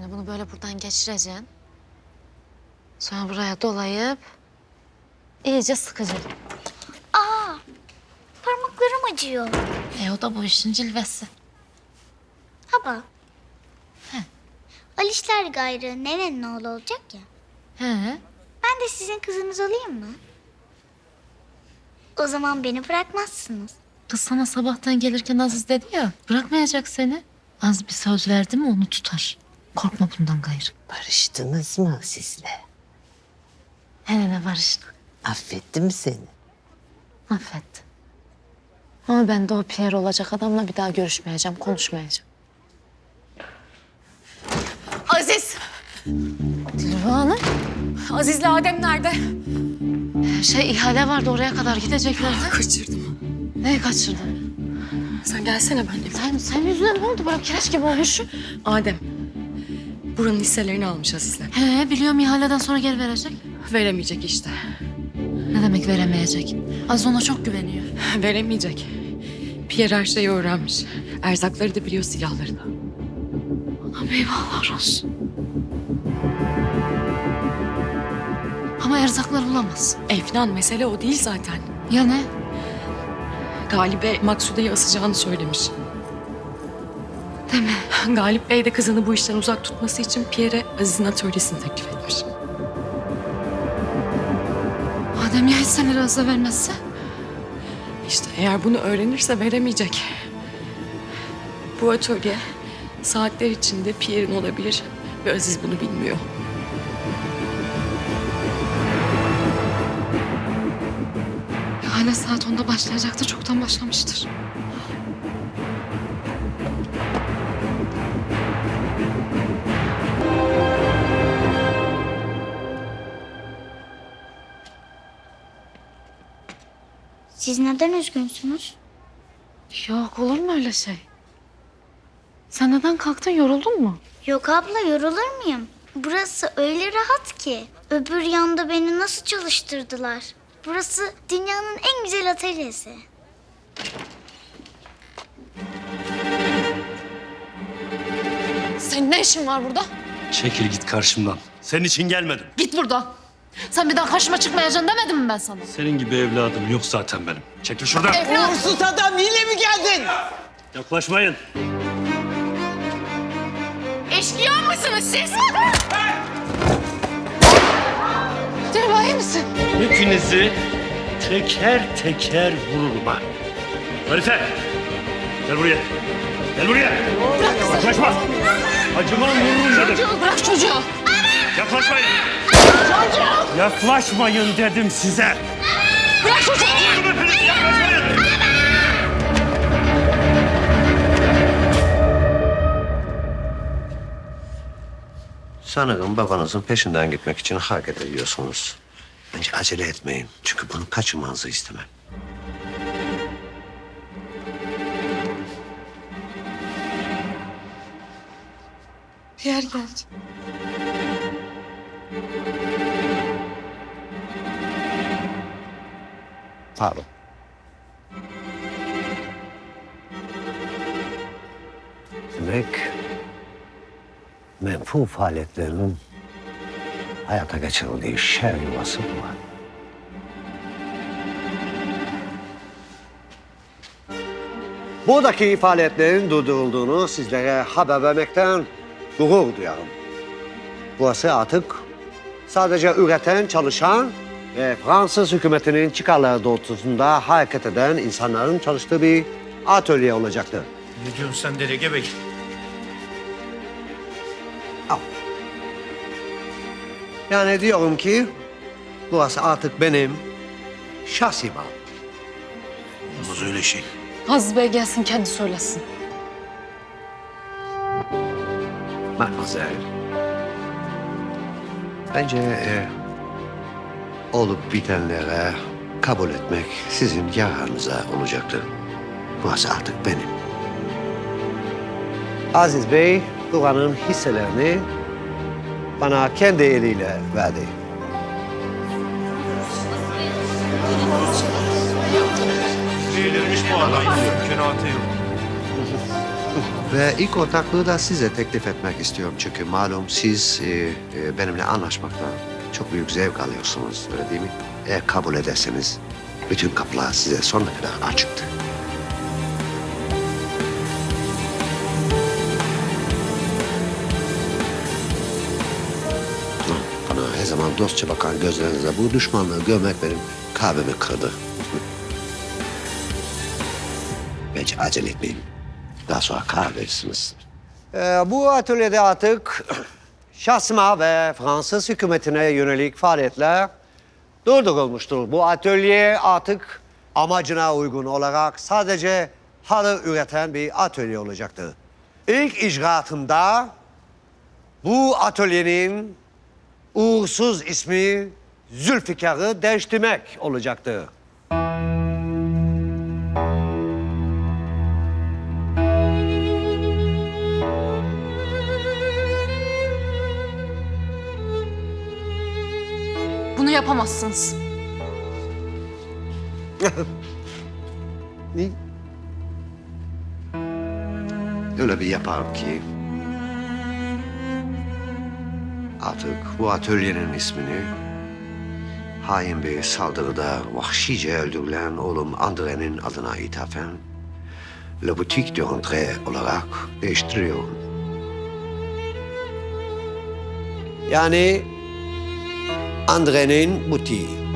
şimdi bunu böyle buradan geçireceksin. Sonra buraya dolayıp iyice sıkacaksın. Aa, parmaklarım acıyor. E o da bu işin cilvesi. Haba. Alişler gayrı nenenin oğlu olacak ya. He. Ben de sizin kızınız olayım mı? O zaman beni bırakmazsınız. Kız sana sabahtan gelirken Aziz dedi ya bırakmayacak seni. Az bir söz verdi mi onu tutar. Korkma bundan gayrı. Barıştınız mı sizle? Hele var işte. Affetti mi seni? Affetti. Ama ben de o Pierre olacak adamla bir daha görüşmeyeceğim, konuşmayacağım. Aziz! Dilruba Hanım. Aziz'le Adem nerede? Şey ihale vardı oraya kadar gideceklerdi. Kaçırdım. Neyi kaçırdın? Sen gelsene benimle. Sen, sen yüzüne ne oldu? Böyle kireç gibi olmuşsun. Adem. Buranın hisselerini almış Aziz'le. He biliyorum ihaleden sonra geri verecek. Veremeyecek işte. Ne demek veremeyecek? Aziz ona çok güveniyor. Veremeyecek. Pierre her şeyi öğrenmiş. Erzakları da biliyor silahları da. Ama eyvallah olsun. Ama erzaklar bulamaz. Efnan mesele o değil zaten. Ya ne? Galibe Maksude'yi asacağını söylemiş. Deme. Galip Bey de kızını bu işten uzak tutması için Pierre'e Aziz'in atölyesini teklif etmiş. Adem ya hisseleri Aziz'e vermezse? İşte eğer bunu öğrenirse veremeyecek. Bu atölye saatler içinde Pierre'in olabilir ve Aziz bunu bilmiyor. İhale saat 10'da başlayacaktı. Çoktan başlamıştır. Siz neden üzgünsünüz? Yok olur mu öyle şey? Sen neden kalktın yoruldun mu? Yok abla yorulur muyum? Burası öyle rahat ki. Öbür yanda beni nasıl çalıştırdılar? Burası dünyanın en güzel atölyesi. Senin ne işin var burada? Çekil git karşımdan. Senin için gelmedim. Git buradan. Sen bir daha karşıma çıkmayacaksın demedim mi ben sana? Senin gibi evladım yok zaten benim. Çekil şuradan. Uğursuz adam yine mi geldin? Yaklaşmayın. Eşkıya mısınız siz? Dilruba iyi misin? Hepinizi teker teker vururum ha. Harife. Gel buraya. Gel buraya. Yaklaşma. Acımam vururum dedim. Bırak çocuğu. Yaklaşmayın. Yaklaşmayın dedim size. Bırak çocuğu. Vururum hepinizi yaklaşmayın. Sanırım babanızın peşinden gitmek için hareket ediyorsunuz. Bence acele etmeyin. Çünkü bunu kaçırmanızı istemem. Pierre geldi. Pardon. Demek menfu faaliyetlerinin hayata geçirildiği şer yuvası bu var. Buradaki faaliyetlerin durdurulduğunu sizlere haber vermekten gurur duyarım. Burası artık sadece üreten, çalışan ve Fransız hükümetinin çıkarları doğrultusunda hareket eden insanların çalıştığı bir atölye olacaktır. Ne diyorsun sen delege bey? Yani diyorum ki burası artık benim şahsi bağım. Olmaz öyle şey. Aziz Bey gelsin kendi söylesin. Mademoiselle. Bence e, olup bitenlere kabul etmek sizin yararınıza olacaktır. Burası artık benim. Aziz Bey, buranın hisselerini bana kendi eliyle verdi. Delirmiş bu adam. Yok. Ve ilk ortaklığı da size teklif etmek istiyorum. Çünkü malum siz e, e, benimle anlaşmakta çok büyük zevk alıyorsunuz. Öyle değil mi? Eğer kabul ederseniz bütün kapılar size sonuna kadar açıktır. Bana her zaman dostça bakan gözlerinize bu düşmanlığı görmek benim kalbimi kırdı. Bence acele etmeyin. Daha sonra karar verirsiniz. Ee, bu atölyede artık şahsıma ve Fransız hükümetine yönelik faaliyetler durdurulmuştur. Bu atölye artık amacına uygun olarak sadece halı üreten bir atölye olacaktır. İlk icraatımda bu atölyenin uğursuz ismi Zülfikar'ı değiştirmek olacaktı. Bunu yapamazsınız. Ne? Öyle bir yaparım ki artık bu atölyenin ismini hain bir saldırıda vahşice öldürülen oğlum André'nin adına ithafen Le Boutique de André olarak değiştiriyorum. Yani Andrenin Bouti.